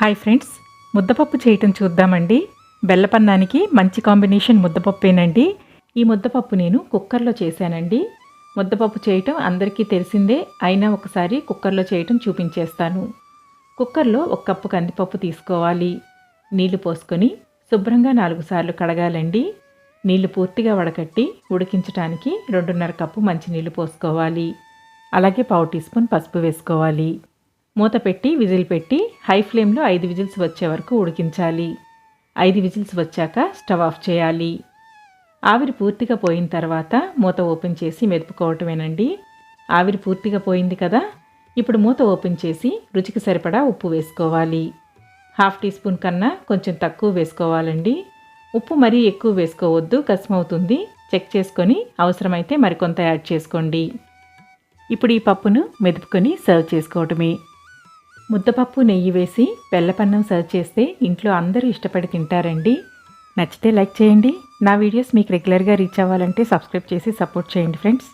Hi friends ముద్దపప్పు చేయటం చూద్దామండి. బెల్లపన్నానికి మంచి కాంబినేషన్ ముద్దపప్పేనండి. ఈ ముద్దపప్పు నేను కుక్కర్లో చేశానండి. ముద్దపప్పు చేయటం అందరికీ తెలిసిందే అయినా ఒకసారి కుక్కర్లో చేయటం చూపించేస్తాను. కుక్కర్లో ఒక కప్పు కందిపప్పు తీసుకోవాలి. నీళ్ళు పోసుకొని శుభ్రంగా నాలుగు సార్లు కడగాలండి. నీళ్ళు పూర్తిగా వడకట్టి ఉడికించడానికి రెండున్నర కప్పు మంచినీళ్ళు పోసుకోవాలి. అలాగే పావు టీ స్పూన్ పసుపు వేసుకోవాలి. మూత పెట్టి విజిల్ పెట్టి హై ఫ్లేమ్లో ఐదు విజిల్స్ వచ్చే వరకు ఉడికించాలి. ఐదు విజిల్స్ వచ్చాక స్టవ్ ఆఫ్ చేయాలి. ఆవిరి పూర్తిగా పోయిన తర్వాత మూత ఓపెన్ చేసి మెదుపుకోవటమేనండి. ఆవిరి పూర్తిగా పోయింది కదా? ఇప్పుడు మూత ఓపెన్ చేసి రుచికి సరిపడా ఉప్పు వేసుకోవాలి. హాఫ్ టీ స్పూన్ కన్నా కొంచెం తక్కువ వేసుకోవాలండి. ఉప్పు మరీ ఎక్కువ వేసుకోవద్దు కసమవుతుంది చెక్ చేసుకొని అవసరమైతే మరికొంత యాడ్ చేసుకోండి. ఇప్పుడు ఈ పప్పును మెదుపుకొని సర్వ్ చేసుకోవటమే. ముద్దపప్పు నెయ్యి వేసి బెల్లపన్నం సర్వ్ చేస్తే ఇంట్లో అందరూ ఇష్టపడి తింటారండి. నచ్చితే లైక్ చేయండి. నా వీడియోస్ మీకు రెగ్యులర్గా రీచ్ అవ్వాలంటే సబ్స్క్రైబ్ చేసి సపోర్ట్ చేయండి ఫ్రెండ్స్.